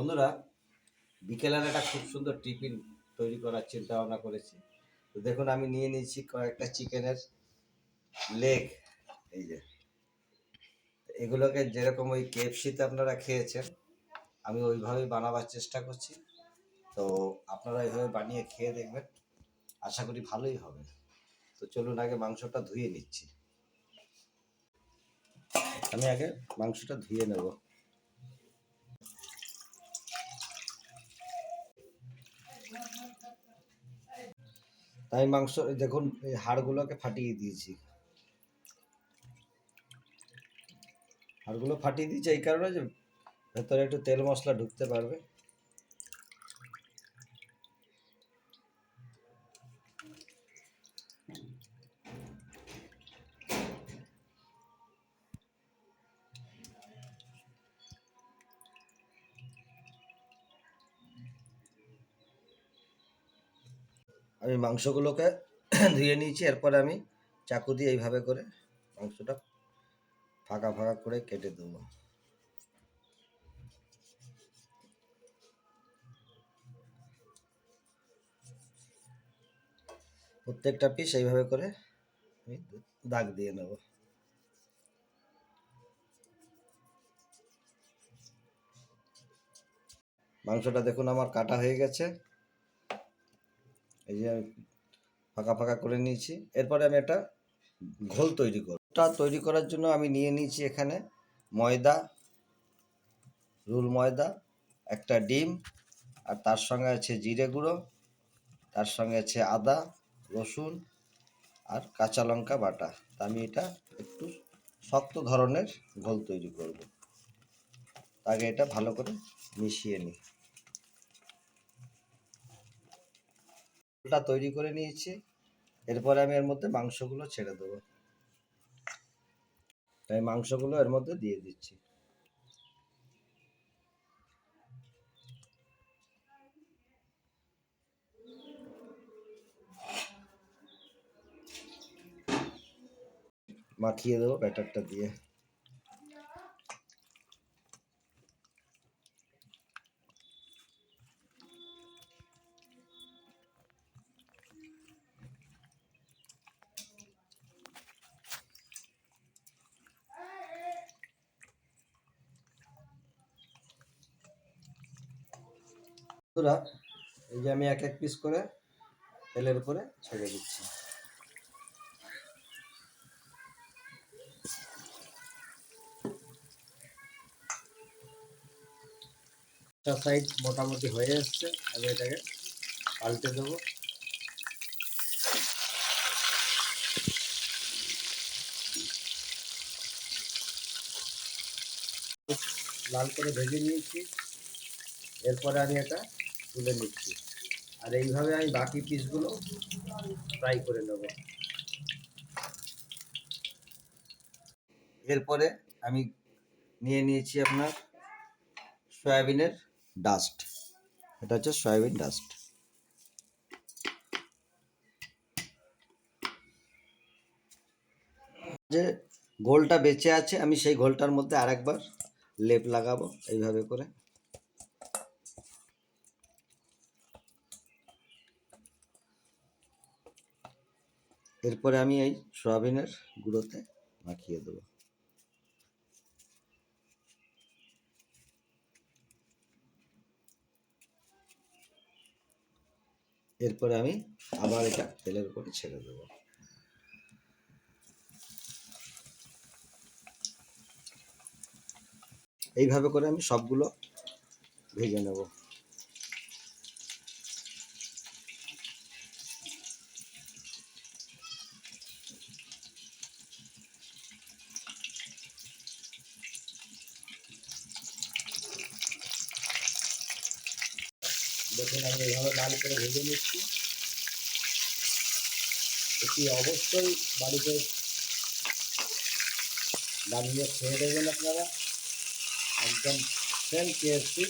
বন্ধুরা বিকেলের একটা খুব সুন্দর টিফিন তৈরি করার চিন্তা ভাবনা করেছি। তো দেখুন, আমি নিয়ে নিয়েছি কয়েকটা চিকেনের লেগ, এই যে। এগুলোকে যেরকম ওই কেএফসিতে আপনারা খেয়েছেন, আমি ওইভাবেই বানাবার চেষ্টা করছি। তো আপনারা এইভাবে বানিয়ে খেয়ে দেখবেন, আশা করি ভালোই হবে। তো চলুন, আগে মাংসটা ধুয়ে নিচ্ছি। আমি আগে মাংসটা ধুয়ে নেব। তাই মাংস, দেখুন, এই হাড়গুলোকে ফাটিয়ে দিয়েছি। হাড়গুলো ফাটিয়ে দিয়েছি এই কারণে যে ভেতরে একটু তেল মশলা ঢুকতে পারবে। আমি মাংসগুলোকে ধুয়ে নিয়েছি, এরপর আমি চাকু দিয়ে এইভাবে করে মাংসটা ফাঁকা ফাঁকা করে কেটে দেবো। প্রত্যেকটা পিস এইভাবে করে আমি দাগ দিয়ে নেব। মাংসটা দেখুন আমার কাটা হয়ে গেছে। এই যে ফাঁকা ফাঁকা করে নিয়েছি। এরপরে আমি একটা ঘোল তৈরি করব। ওটা তৈরি করার জন্য আমি নিয়ে নিয়েছি এখানে ময়দা, রুল ময়দা, একটা ডিম, আর তার সঙ্গে আছে জিরে গুঁড়ো, তার সঙ্গে আছে আদা, রসুন, আর কাঁচা লঙ্কা বাটা। তা আমি এটা একটু শক্ত ধরনের ঘোল তৈরি করব। আগে এটা ভালো করে মিশিয়ে নিই। ঘোলটা তৈরি করে নিয়েছি। এরপরে আমি এর মধ্যে মাংসগুলো ছেড়ে দেবো। তাই মাংসগুলো এর মধ্যে দিয়ে দিচ্ছি। মাখিয়ে দেবো ব্যাটারটা দিয়ে। এই যে আমি এক এক পিস করে তেলের উপরে ছেড়ে দিচ্ছি। সাইড মোটামুটি হয়ে এসছে, আমি এটাকে পাল্টে দেবো। লাল করে ভেজে নিয়েছি। এরপরে আমি এটা তুলে নিচ্ছি। আর এইভাবে আমি বাকি পিসগুলো ফ্রাই করে নেব। এরপরে আমি নিয়ে নিয়েছি আপনার সয়াবিনের ডাস্ট এটা হচ্ছে সয়াবিন ডাস্ট যে গোলটা বেঁচে আছে, আমি সেই গোলটার মধ্যে আরেকবার লেপ লাগাবো, এইভাবে করে। এরপরে আমি এই সয়াবিনের গুঁড়োতে মাখিয়ে দেবো। এরপরে আমি আবার এটা তেলের উপরে ছেড়ে দেবো। এইভাবে করে আমি সবগুলো ভেজে নেব। দেখুন, আমি এইভাবে লাল করে ভেজে নিচ্ছি। এটি অবশ্যই বাড়িতে বানিয়ে খেয়ে দেবেন আপনারা। একদম সেম কেএফসি